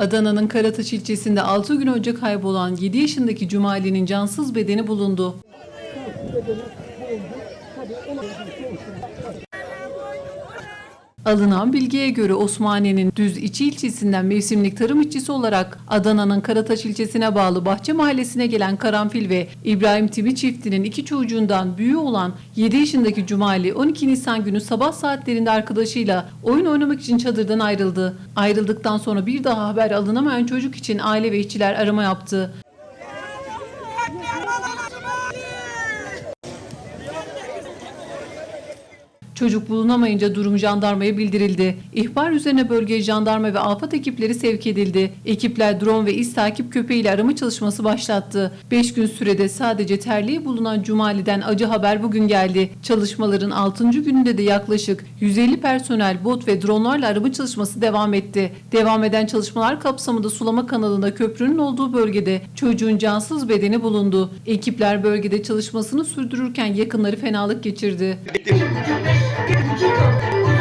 Adana'nın Karataş ilçesinde 6 gün önce kaybolan 7 yaşındaki Cumali'nin cansız bedeni bulundu. Alınan bilgiye göre Osmaniye'nin Düz İçi ilçesinden mevsimlik tarım işçisi olarak Adana'nın Karataş ilçesine bağlı Bahçe Mahallesi'ne gelen Karanfil ve İbrahim Timi çiftinin iki çocuğundan büyüğü olan 7 yaşındaki Cumali 12 Nisan günü sabah saatlerinde arkadaşıyla oyun oynamak için çadırdan ayrıldı. Ayrıldıktan sonra bir daha haber alınamayan çocuk için aile ve işçiler arama yaptı. Çocuk bulunamayınca durum jandarmaya bildirildi. İhbar üzerine bölgeye jandarma ve afet ekipleri sevk edildi. Ekipler drone ve iz takip köpeğiyle arama çalışması başlattı. 5 gün sürede sadece terliği bulunan Cumali'den acı haber bugün geldi. Çalışmaların 6. gününde de yaklaşık 150 personel, bot ve dronlarla arama çalışması devam etti. Devam eden çalışmalar kapsamında sulama kanalında köprünün olduğu bölgede çocuğun cansız bedeni bulundu. Ekipler bölgede çalışmasını sürdürürken yakınları fenalık geçirdi. Get the chicken.